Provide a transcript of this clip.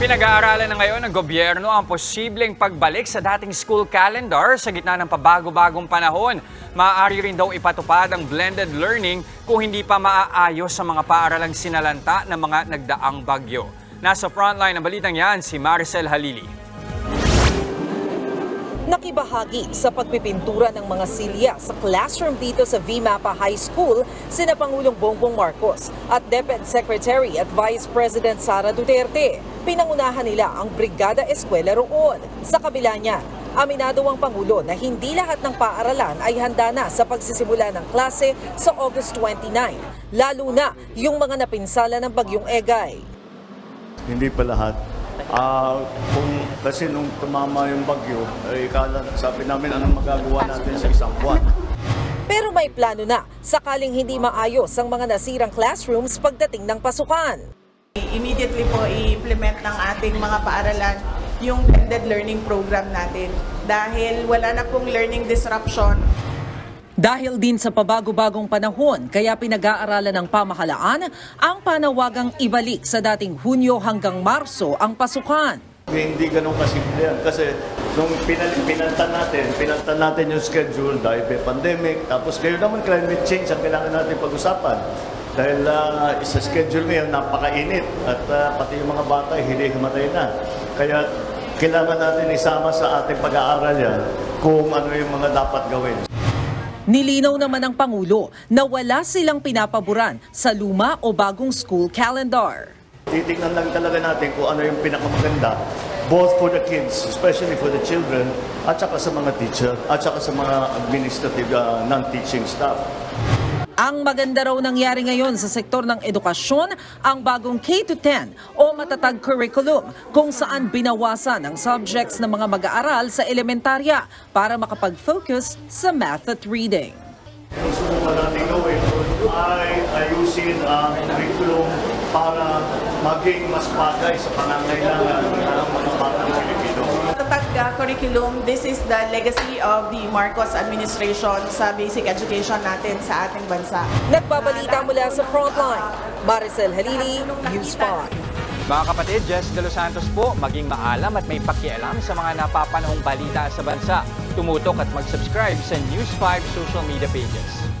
Pinag-aaralan na ngayon ng gobyerno ang posibleng pagbalik sa dating school calendar sa gitna ng pabago-bagong panahon. Maaari rin daw ipatupad ang blended learning kung hindi pa maaayos sa mga paaralang sinalanta ng mga nagdaang bagyo. Nasa frontline ng balitang yan si Maricel Halili. Nakibahagi sa pagpipintura ng mga silya sa classroom dito sa VMAPA High School sina Pangulong Bongbong Marcos at DepEd Secretary at Vice President Sara Duterte. Pinangunahan nila ang Brigada Eskwela roon. Sa kabila niya, aminado ang Pangulo na hindi lahat ng paaralan ay handa na sa pagsisimula ng klase sa August 29, lalo na yung mga napinsala ng bagyong Egay. Hindi pa lahat. Ah, kung kasi nung tumama yung bagyo, ay kala, sabi namin anong magagawa natin sa isang buwan. Pero may plano na sakaling hindi maayos ang mga nasirang classrooms pagdating ng pasukan. Immediately po i-implement ng ating mga paaralan yung blended learning program natin dahil wala na pong learning disruption Dahil din sa pabago-bagong panahon, kaya pinag-aaralan ng pamahalaan ang panawagang ibalik sa dating Hunyo hanggang Marso ang pasukan. Hindi ganun kasimple yan. Kasi nung pinal pinaltan natin, pinaltan natin yung schedule dahil may pandemic, tapos ngayon naman climate change ang kailangan natin pag-usapan. Dahil uh, sa schedule ngayon, napakainit at ah, pati yung mga bata hindi himatay na. Kaya kailangan natin isama sa ating pag-aaral yan kung ano yung mga dapat gawin. Nilinaw naman ng Pangulo na wala silang pinapaboran sa luma o bagong school calendar. Titingnan lang talaga natin kung ano yung pinakamaganda both for the kids, especially for the children, at saka sa mga teacher, at saka sa mga administrative uh, non-teaching staff. Ang maganda raw nangyari ngayon sa sektor ng edukasyon ang bagong K-10 o matatag curriculum kung saan binawasan ang subjects ng mga mag-aaral sa elementarya para makapag-focus sa math at reading. Sumunod natin gawin ay ayusin ang curriculum para maging mas bagay sa pangangailangan ng mga batang Pilipino. Uh, curriculum, this is the legacy of the Marcos administration sa basic education natin sa ating bansa. Nagbabalita mula sa Frontline, Maricel Halili, News 5. Mga kapatid, Jess De Los Santos po, maging maalam at may pakialam sa mga napapanahong balita sa bansa. Tumutok at mag-subscribe sa News 5 social media pages.